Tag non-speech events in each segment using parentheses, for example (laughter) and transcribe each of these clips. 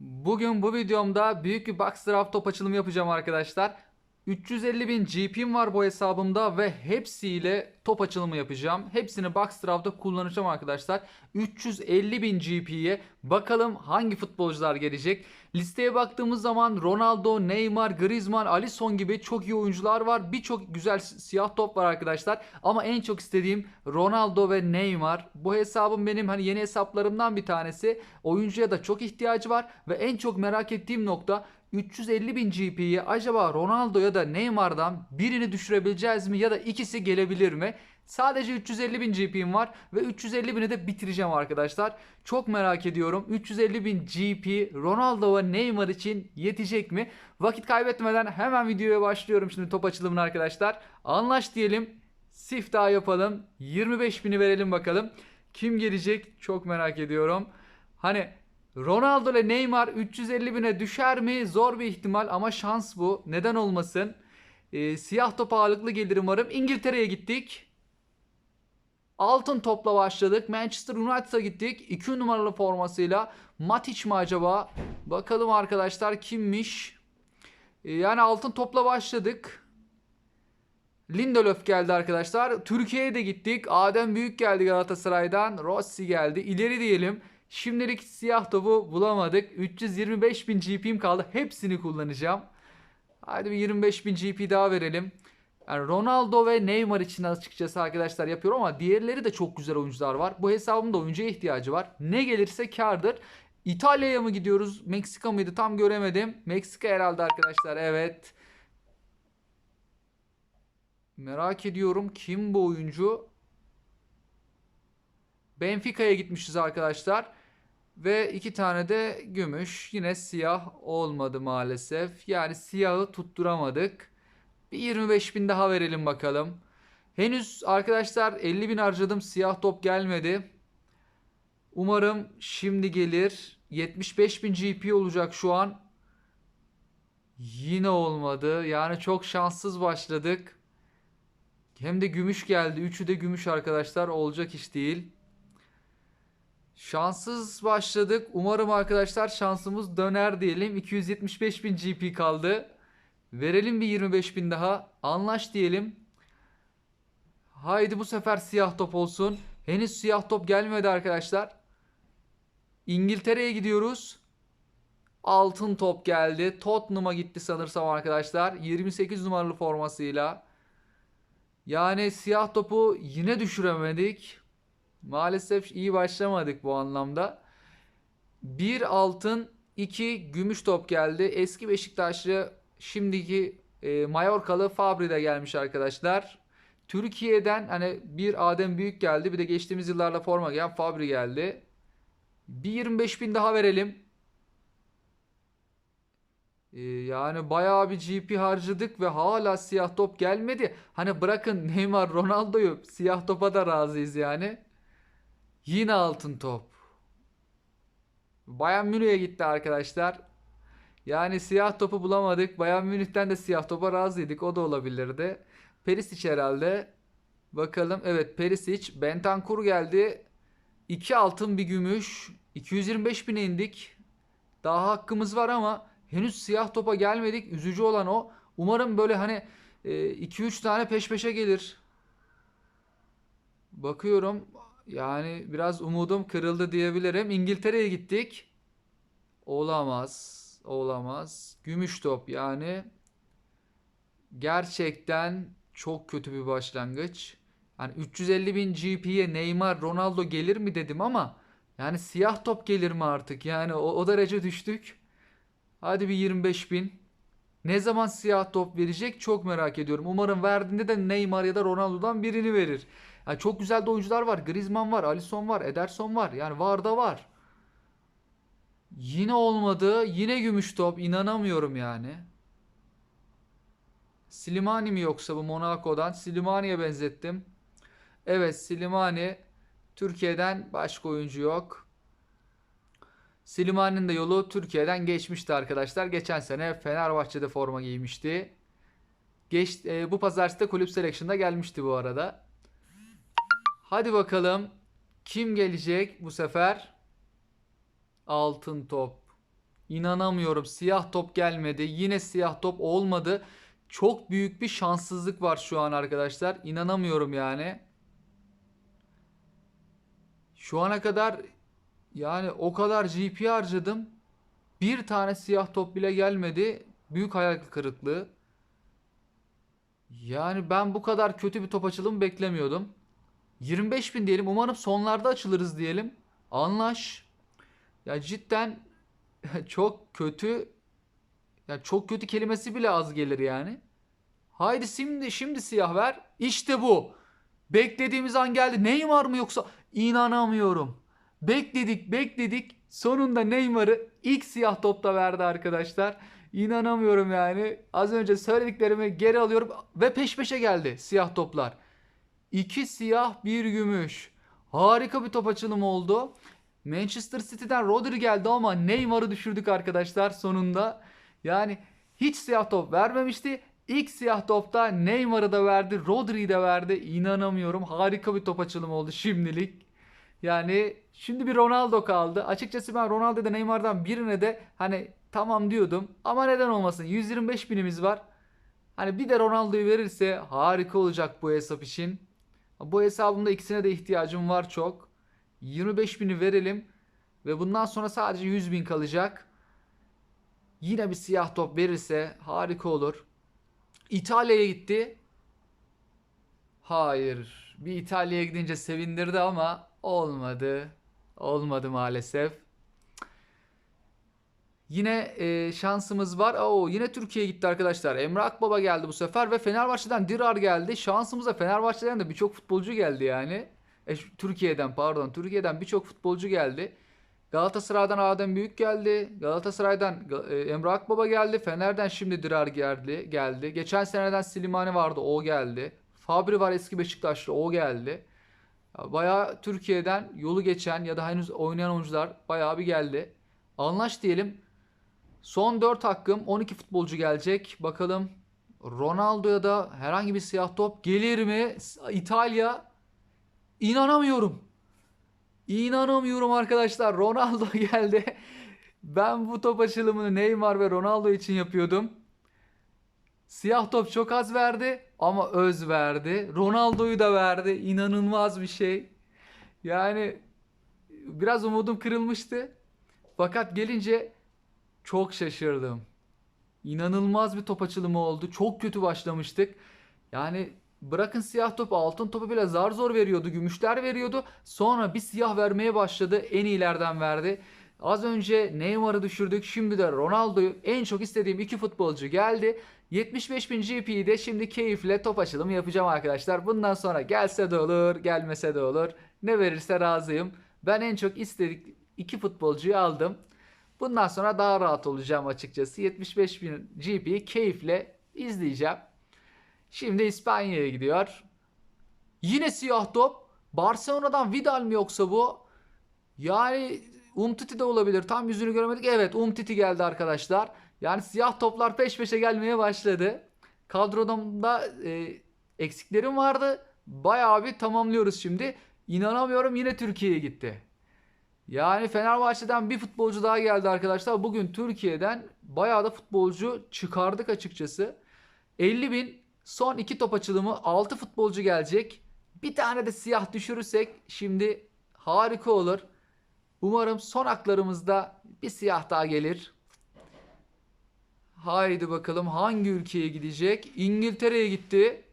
Bugün bu videomda büyük bir box draft top açılımı yapacağım arkadaşlar. 350 bin GP'm var bu hesabımda ve hepsiyle top açılımı yapacağım. Hepsini box draft'ta kullanacağım arkadaşlar. 350 bin GP'ye bakalım hangi futbolcular gelecek. Listeye baktığımız zaman Ronaldo, Neymar, Griezmann, Alisson gibi çok iyi oyuncular var. Birçok güzel siyah top var arkadaşlar. Ama en çok istediğim Ronaldo ve Neymar. Bu hesabım benim hani yeni hesaplarımdan bir tanesi. Oyuncuya da çok ihtiyacı var ve en çok merak ettiğim nokta 350 bin GP'yi acaba Ronaldo ya da Neymar'dan birini düşürebileceğiz mi ya da ikisi gelebilir mi? Sadece 350 bin GP'm var ve 350 bini de bitireceğim arkadaşlar. Çok merak ediyorum 350 bin GP Ronaldo ve Neymar için yetecek mi? Vakit kaybetmeden hemen videoya başlıyorum şimdi top açılımına arkadaşlar. Anlaş diyelim. Siftah yapalım. 25 bini verelim bakalım. Kim gelecek? Çok merak ediyorum. Hani Ronaldo ile Neymar 350 bine düşer mi? Zor bir ihtimal ama şans bu. Neden olmasın? Ee, siyah top ağırlıklı gelir umarım. İngiltere'ye gittik. Altın topla başladık. Manchester United'a gittik. 2 numaralı formasıyla. Matic mi acaba? Bakalım arkadaşlar kimmiş? Ee, yani altın topla başladık. Lindelöf geldi arkadaşlar. Türkiye'ye de gittik. Adem Büyük geldi Galatasaray'dan. Rossi geldi. İleri diyelim. Şimdilik siyah topu bulamadık. 325 bin GP'm kaldı. Hepsini kullanacağım. Hadi bir 25 bin GP daha verelim. Yani Ronaldo ve Neymar için açıkçası arkadaşlar yapıyorum ama diğerleri de çok güzel oyuncular var. Bu hesabımda oyuncuya ihtiyacı var. Ne gelirse kardır. İtalya'ya mı gidiyoruz? Meksika mıydı? Tam göremedim. Meksika herhalde arkadaşlar. Evet. Merak ediyorum kim bu oyuncu? Benfica'ya gitmişiz arkadaşlar. Ve iki tane de gümüş. Yine siyah olmadı maalesef. Yani siyahı tutturamadık. Bir 25 bin daha verelim bakalım. Henüz arkadaşlar 50 bin harcadım. Siyah top gelmedi. Umarım şimdi gelir. 75 bin GP olacak şu an. Yine olmadı. Yani çok şanssız başladık. Hem de gümüş geldi. Üçü de gümüş arkadaşlar. Olacak iş değil. Şanssız başladık. Umarım arkadaşlar şansımız döner diyelim. 275 bin GP kaldı. Verelim bir 25 bin daha. Anlaş diyelim. Haydi bu sefer siyah top olsun. Henüz siyah top gelmedi arkadaşlar. İngiltere'ye gidiyoruz. Altın top geldi. Tottenham'a gitti sanırsam arkadaşlar. 28 numaralı formasıyla. Yani siyah topu yine düşüremedik. Maalesef iyi başlamadık bu anlamda. Bir altın, iki gümüş top geldi. Eski Beşiktaşlı şimdiki e, Mallorcalı Fabri de gelmiş arkadaşlar. Türkiye'den hani bir Adem Büyük geldi. Bir de geçtiğimiz yıllarda forma giyen Fabri geldi. Bir 25 bin daha verelim. E, yani bayağı bir GP harcadık ve hala siyah top gelmedi. Hani bırakın Neymar, Ronaldo'yu siyah topa da razıyız yani. Yine altın top. Bayern Münih'e gitti arkadaşlar. Yani siyah topu bulamadık. Bayern Münih'ten de siyah topa razıydık. O da olabilirdi. Perisic herhalde. Bakalım. Evet Perisic. Bentancur geldi. 2 altın bir gümüş. 225 bine indik. Daha hakkımız var ama henüz siyah topa gelmedik. Üzücü olan o. Umarım böyle hani 2-3 tane peş peşe gelir. Bakıyorum. Yani biraz umudum kırıldı diyebilirim. İngiltere'ye gittik. Olamaz. Olamaz. Gümüş top yani. Gerçekten çok kötü bir başlangıç. Yani 350 bin GP'ye Neymar, Ronaldo gelir mi dedim ama yani siyah top gelir mi artık? Yani o, o derece düştük. Hadi bir 25 bin. Ne zaman siyah top verecek çok merak ediyorum. Umarım verdiğinde de Neymar ya da Ronaldo'dan birini verir. Yani çok güzel de oyuncular var. Griezmann var, Alisson var, Ederson var. Yani var da var. Yine olmadı. Yine gümüş top. İnanamıyorum yani. Slimani mi yoksa bu Monaco'dan? Slimani'ye benzettim. Evet Slimani. Türkiye'den başka oyuncu yok. Slimani'nin de yolu Türkiye'den geçmişti arkadaşlar. Geçen sene Fenerbahçe'de forma giymişti. Geç, e, bu pazartesi de kulüp selection'da gelmişti bu arada. Hadi bakalım kim gelecek bu sefer? Altın top. İnanamıyorum. Siyah top gelmedi. Yine siyah top olmadı. Çok büyük bir şanssızlık var şu an arkadaşlar. İnanamıyorum yani. Şu ana kadar yani o kadar GP harcadım. Bir tane siyah top bile gelmedi. Büyük hayal kırıklığı. Yani ben bu kadar kötü bir top açılımı beklemiyordum. 25 bin diyelim. Umarım sonlarda açılırız diyelim. Anlaş. Ya cidden (laughs) çok kötü. Ya çok kötü kelimesi bile az gelir yani. Haydi şimdi şimdi siyah ver. İşte bu. Beklediğimiz an geldi. Neymar mı yoksa? İnanamıyorum. Bekledik bekledik. Sonunda Neymar'ı ilk siyah topta verdi arkadaşlar. İnanamıyorum yani. Az önce söylediklerimi geri alıyorum ve peş peşe geldi siyah toplar. İki siyah bir gümüş. Harika bir top açılımı oldu. Manchester City'den Rodri geldi ama Neymar'ı düşürdük arkadaşlar sonunda. Yani hiç siyah top vermemişti. İlk siyah topta Neymar'ı da verdi, Rodri'yi de verdi. İnanamıyorum. Harika bir top açılımı oldu şimdilik. Yani şimdi bir Ronaldo kaldı. Açıkçası ben Ronaldo'da Neymar'dan birine de hani tamam diyordum. Ama neden olmasın? 125 binimiz var. Hani bir de Ronaldo'yu verirse harika olacak bu hesap için. Bu hesabımda ikisine de ihtiyacım var çok. 25 bini verelim. Ve bundan sonra sadece 100 bin kalacak. Yine bir siyah top verirse harika olur. İtalya'ya gitti. Hayır. Bir İtalya'ya gidince sevindirdi ama olmadı. Olmadı maalesef. Yine e, şansımız var. Oo, yine Türkiye'ye gitti arkadaşlar. Emre Akbaba geldi bu sefer ve Fenerbahçe'den Dirar geldi. Şansımıza Fenerbahçe'den de birçok futbolcu geldi yani. E, Türkiye'den pardon. Türkiye'den birçok futbolcu geldi. Galatasaray'dan Adem Büyük geldi. Galatasaray'dan Ga- e, Emre Akbaba geldi. Fener'den şimdi Dirar geldi. geldi. Geçen seneden Slimani vardı. O geldi. Fabri var eski Beşiktaşlı. O geldi. Ya Bayağı Türkiye'den yolu geçen ya da henüz oynayan oyuncular bayağı bir geldi. Anlaş diyelim. Son 4 hakkım 12 futbolcu gelecek. Bakalım Ronaldo'ya da herhangi bir siyah top gelir mi? İtalya İnanamıyorum. İnanamıyorum arkadaşlar. Ronaldo (laughs) geldi. Ben bu top açılımını Neymar ve Ronaldo için yapıyordum. Siyah top çok az verdi ama öz verdi. Ronaldo'yu da verdi. İnanılmaz bir şey. Yani biraz umudum kırılmıştı. Fakat gelince çok şaşırdım. İnanılmaz bir top açılımı oldu. Çok kötü başlamıştık. Yani bırakın siyah topu altın topu bile zar zor veriyordu. Gümüşler veriyordu. Sonra bir siyah vermeye başladı. En iyilerden verdi. Az önce Neymar'ı düşürdük. Şimdi de Ronaldo'yu en çok istediğim iki futbolcu geldi. 75.000 GP'yi de şimdi keyifle top açılımı yapacağım arkadaşlar. Bundan sonra gelse de olur, gelmese de olur. Ne verirse razıyım. Ben en çok istedik iki futbolcuyu aldım. Bundan sonra daha rahat olacağım açıkçası. 75.000 GP'yi keyifle izleyeceğim. Şimdi İspanya'ya gidiyor. Yine siyah top. Barcelona'dan Vidal mi yoksa bu? Yani Umtiti de olabilir. Tam yüzünü göremedik. Evet Umtiti geldi arkadaşlar. Yani siyah toplar peş peşe gelmeye başladı. Kadroda e, eksiklerim vardı. Bayağı bir tamamlıyoruz şimdi. İnanamıyorum yine Türkiye'ye gitti. Yani Fenerbahçe'den bir futbolcu daha geldi arkadaşlar. Bugün Türkiye'den bayağı da futbolcu çıkardık açıkçası. 50 bin son iki top açılımı 6 futbolcu gelecek. Bir tane de siyah düşürürsek şimdi harika olur. Umarım son haklarımızda bir siyah daha gelir. Haydi bakalım hangi ülkeye gidecek? İngiltere'ye gitti.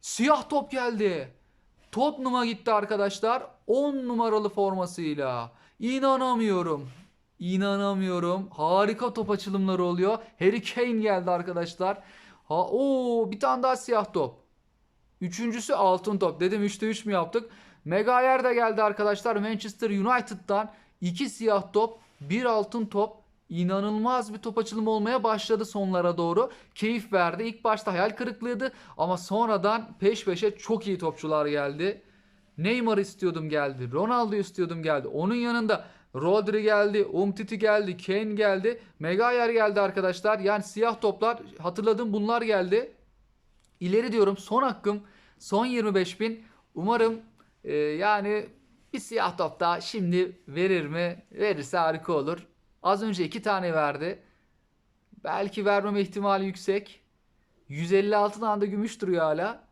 Siyah top geldi. Tottenham'a gitti arkadaşlar. 10 numaralı formasıyla. İnanamıyorum. İnanamıyorum. Harika top açılımları oluyor. Harry Kane geldi arkadaşlar. Ha, oo, bir tane daha siyah top. Üçüncüsü altın top. Dedim 3'te 3 mü yaptık? Maguire de geldi arkadaşlar. Manchester United'dan iki siyah top, bir altın top. İnanılmaz bir top açılımı olmaya başladı sonlara doğru. Keyif verdi. İlk başta hayal kırıklığıydı ama sonradan peş peşe çok iyi topçular geldi. Neymar istiyordum geldi. Ronaldo istiyordum geldi. Onun yanında Rodri geldi, Umtiti geldi, Kane geldi, Maguire geldi arkadaşlar. Yani siyah toplar hatırladım bunlar geldi. İleri diyorum son hakkım son 25 bin. Umarım e, yani bir siyah top daha şimdi verir mi? Verirse harika olur. Az önce iki tane verdi. Belki vermeme ihtimali yüksek. 156 tane de gümüş duruyor hala.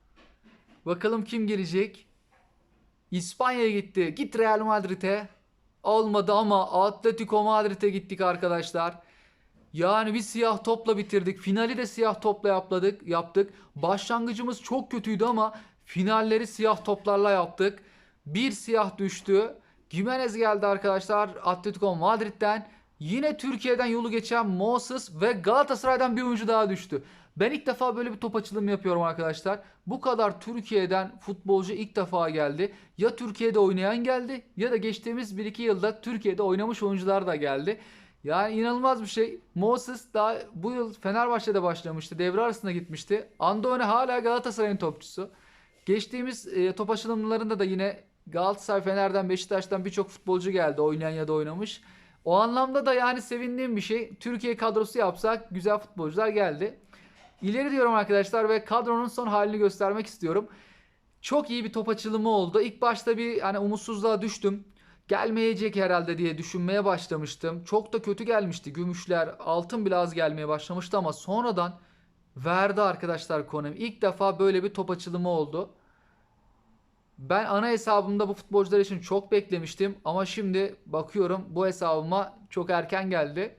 Bakalım kim gelecek? İspanya'ya gitti. Git Real Madrid'e. Olmadı ama Atletico Madrid'e gittik arkadaşlar. Yani bir siyah topla bitirdik. Finali de siyah topla yapladık, yaptık. Başlangıcımız çok kötüydü ama finalleri siyah toplarla yaptık. Bir siyah düştü. Gimenez geldi arkadaşlar Atletico Madrid'den. Yine Türkiye'den yolu geçen Moses ve Galatasaray'dan bir oyuncu daha düştü. Ben ilk defa böyle bir top açılımı yapıyorum arkadaşlar. Bu kadar Türkiye'den futbolcu ilk defa geldi. Ya Türkiye'de oynayan geldi ya da geçtiğimiz 1-2 yılda Türkiye'de oynamış oyuncular da geldi. Yani inanılmaz bir şey. Moses daha bu yıl Fenerbahçe'de başlamıştı. Devre arasında gitmişti. Andone hala Galatasaray'ın topçusu. Geçtiğimiz e, top açılımlarında da yine Galatasaray, Fener'den, Beşiktaş'tan birçok futbolcu geldi. Oynayan ya da oynamış. O anlamda da yani sevindiğim bir şey. Türkiye kadrosu yapsak güzel futbolcular geldi. İleri diyorum arkadaşlar ve kadronun son halini göstermek istiyorum. Çok iyi bir top açılımı oldu. İlk başta bir hani umutsuzluğa düştüm. Gelmeyecek herhalde diye düşünmeye başlamıştım. Çok da kötü gelmişti. Gümüşler, altın bile az gelmeye başlamıştı ama sonradan verdi arkadaşlar Konami. İlk defa böyle bir top açılımı oldu. Ben ana hesabımda bu futbolcular için çok beklemiştim ama şimdi bakıyorum bu hesabıma çok erken geldi.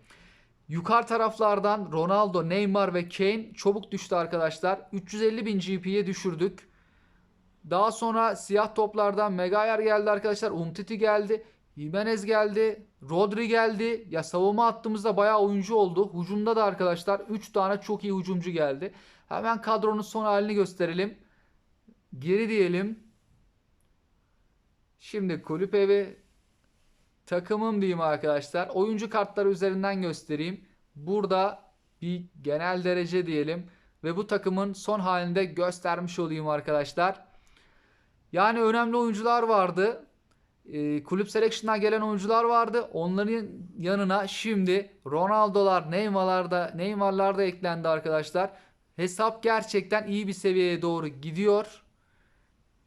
Yukarı taraflardan Ronaldo, Neymar ve Kane çabuk düştü arkadaşlar. 350 bin GP'ye düşürdük. Daha sonra siyah toplardan Megayer geldi arkadaşlar. Umtiti geldi. Jimenez geldi. Rodri geldi. Ya savunma hattımızda bayağı oyuncu oldu. Hucumda da arkadaşlar 3 tane çok iyi hücumcu geldi. Hemen kadronun son halini gösterelim. Geri diyelim. Şimdi kulüp evi takımım diyeyim arkadaşlar. Oyuncu kartları üzerinden göstereyim. Burada bir genel derece diyelim. Ve bu takımın son halinde göstermiş olayım arkadaşlar. Yani önemli oyuncular vardı. E, kulüp selection'dan gelen oyuncular vardı. Onların yanına şimdi Ronaldo'lar, Neymar'lar da Neymar'lar da eklendi arkadaşlar. Hesap gerçekten iyi bir seviyeye doğru gidiyor.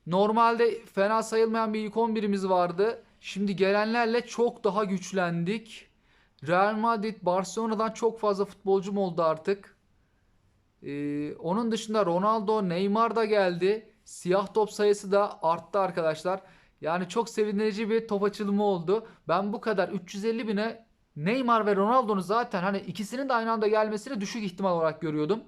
Normalde fena sayılmayan bir ilk 11'imiz vardı. Şimdi gelenlerle çok daha güçlendik. Real Madrid, Barcelona'dan çok fazla futbolcum oldu artık. Ee, onun dışında Ronaldo, Neymar da geldi. Siyah top sayısı da arttı arkadaşlar. Yani çok sevindirici bir top açılımı oldu. Ben bu kadar 350 bine Neymar ve Ronaldo'nun zaten hani ikisinin de aynı anda gelmesini düşük ihtimal olarak görüyordum.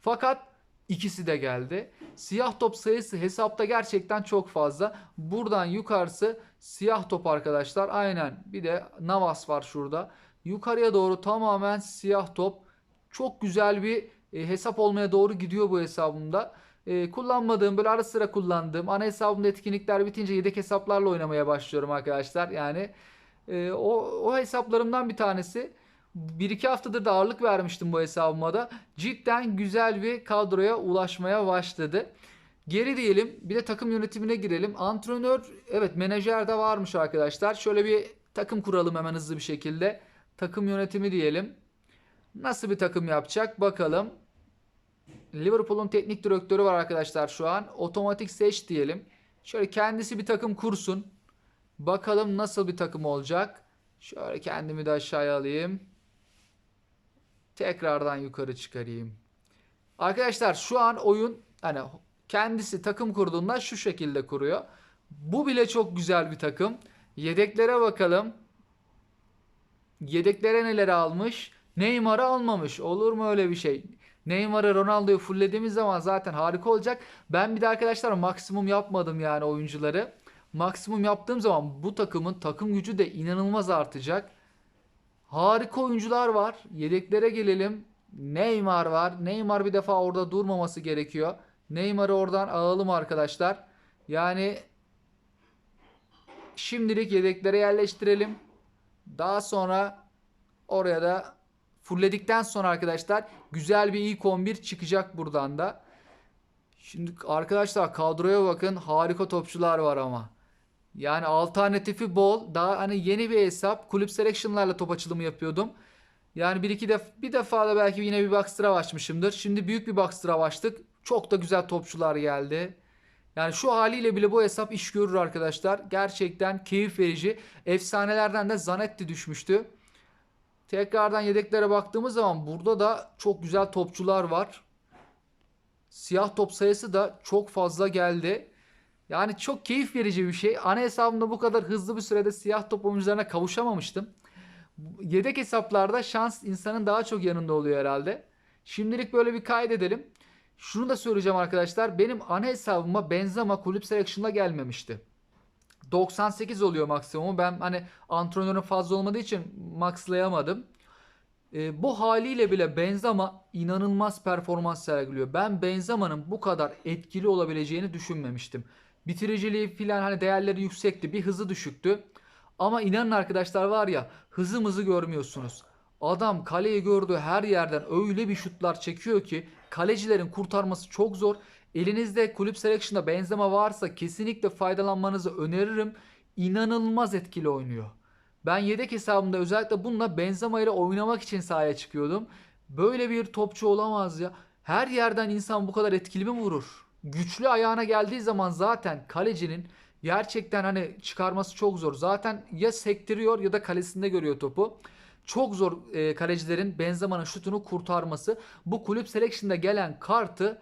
Fakat ikisi de geldi. Siyah top sayısı hesapta gerçekten çok fazla. Buradan yukarısı siyah top arkadaşlar. Aynen. Bir de Navas var şurada. Yukarıya doğru tamamen siyah top. Çok güzel bir e, hesap olmaya doğru gidiyor bu hesabımda. E, kullanmadığım böyle ara sıra kullandığım ana hesabımda etkinlikler bitince yedek hesaplarla oynamaya başlıyorum arkadaşlar. Yani e, o, o hesaplarımdan bir tanesi. 1-2 haftadır da ağırlık vermiştim bu hesabıma da. Cidden güzel bir kadroya ulaşmaya başladı. Geri diyelim bir de takım yönetimine girelim. Antrenör evet menajer de varmış arkadaşlar. Şöyle bir takım kuralım hemen hızlı bir şekilde. Takım yönetimi diyelim. Nasıl bir takım yapacak bakalım. Liverpool'un teknik direktörü var arkadaşlar şu an. Otomatik seç diyelim. Şöyle kendisi bir takım kursun. Bakalım nasıl bir takım olacak. Şöyle kendimi de aşağıya alayım. Tekrardan yukarı çıkarayım. Arkadaşlar şu an oyun hani kendisi takım kurduğunda şu şekilde kuruyor. Bu bile çok güzel bir takım. Yedeklere bakalım. Yedeklere neler almış? Neymar'ı almamış. Olur mu öyle bir şey? Neymar'ı Ronaldo'yu fulllediğimiz zaman zaten harika olacak. Ben bir de arkadaşlar maksimum yapmadım yani oyuncuları. Maksimum yaptığım zaman bu takımın takım gücü de inanılmaz artacak. Harika oyuncular var. Yedeklere gelelim. Neymar var. Neymar bir defa orada durmaması gerekiyor. Neymar'ı oradan alalım arkadaşlar. Yani şimdilik yedeklere yerleştirelim. Daha sonra oraya da fullledikten sonra arkadaşlar güzel bir ilk 11 çıkacak buradan da. Şimdi arkadaşlar kadroya bakın harika topçular var ama. Yani alternatifi bol. Daha hani yeni bir hesap. Kulüp selection'larla top açılımı yapıyordum. Yani bir iki def bir defa da belki yine bir boxtra açmışımdır. Şimdi büyük bir boxtra açtık. Çok da güzel topçular geldi. Yani şu haliyle bile bu hesap iş görür arkadaşlar. Gerçekten keyif verici. Efsanelerden de Zanetti düşmüştü. Tekrardan yedeklere baktığımız zaman burada da çok güzel topçular var. Siyah top sayısı da çok fazla geldi. Yani çok keyif verici bir şey. Ana hesabımda bu kadar hızlı bir sürede siyah top oyuncularına kavuşamamıştım. Yedek hesaplarda şans insanın daha çok yanında oluyor herhalde. Şimdilik böyle bir kaydedelim. Şunu da söyleyeceğim arkadaşlar. Benim ana hesabıma Benzema kulüp selection'da gelmemişti. 98 oluyor maksimumu. Ben hani antrenörün fazla olmadığı için maxlayamadım. E, bu haliyle bile Benzema inanılmaz performans sergiliyor. Ben Benzema'nın bu kadar etkili olabileceğini düşünmemiştim. Bitiriciliği filan hani değerleri yüksekti. Bir hızı düşüktü. Ama inanın arkadaşlar var ya hızımızı görmüyorsunuz. Adam kaleyi gördüğü her yerden öyle bir şutlar çekiyor ki kalecilerin kurtarması çok zor. Elinizde kulüp selection'da Benzema varsa kesinlikle faydalanmanızı öneririm. İnanılmaz etkili oynuyor. Ben yedek hesabımda özellikle bununla Benzema ile oynamak için sahaya çıkıyordum. Böyle bir topçu olamaz ya. Her yerden insan bu kadar etkili mi vurur? Güçlü ayağına geldiği zaman zaten kalecinin gerçekten hani çıkarması çok zor. Zaten ya sektiriyor ya da kalesinde görüyor topu. Çok zor e, kalecilerin Benzema'nın şutunu kurtarması. Bu kulüp selection'da gelen kartı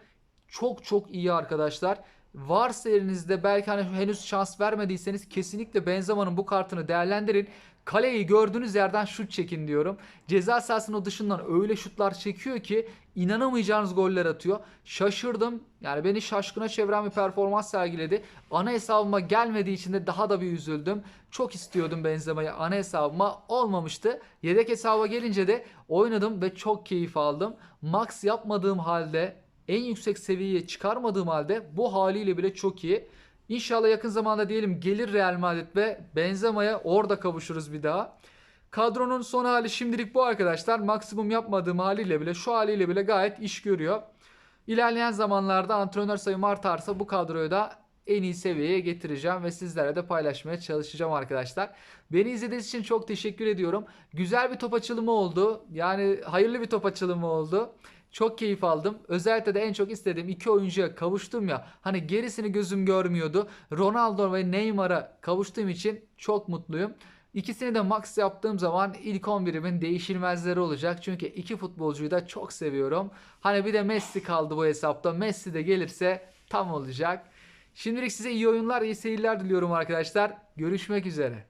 çok çok iyi arkadaşlar. Varsa elinizde belki hani henüz şans vermediyseniz kesinlikle Benzema'nın bu kartını değerlendirin. Kaleyi gördüğünüz yerden şut çekin diyorum. Ceza sahasının dışından öyle şutlar çekiyor ki inanamayacağınız goller atıyor. Şaşırdım. Yani beni şaşkına çeviren bir performans sergiledi. Ana hesabıma gelmediği için de daha da bir üzüldüm. Çok istiyordum Benzema'yı ana hesabıma olmamıştı. Yedek hesaba gelince de oynadım ve çok keyif aldım. Max yapmadığım halde en yüksek seviyeye çıkarmadığım halde bu haliyle bile çok iyi. İnşallah yakın zamanda diyelim gelir Real Madrid ve Benzema'ya orada kavuşuruz bir daha. Kadronun son hali şimdilik bu arkadaşlar. Maksimum yapmadığım haliyle bile şu haliyle bile gayet iş görüyor. İlerleyen zamanlarda antrenör sayım artarsa bu kadroyu da en iyi seviyeye getireceğim ve sizlerle de paylaşmaya çalışacağım arkadaşlar. Beni izlediğiniz için çok teşekkür ediyorum. Güzel bir top açılımı oldu. Yani hayırlı bir top açılımı oldu. Çok keyif aldım. Özellikle de en çok istediğim iki oyuncuya kavuştum ya. Hani gerisini gözüm görmüyordu. Ronaldo ve Neymar'a kavuştuğum için çok mutluyum. İkisini de max yaptığım zaman ilk 11'imin değişilmezleri olacak. Çünkü iki futbolcuyu da çok seviyorum. Hani bir de Messi kaldı bu hesapta. Messi de gelirse tam olacak. Şimdilik size iyi oyunlar, iyi seyirler diliyorum arkadaşlar. Görüşmek üzere.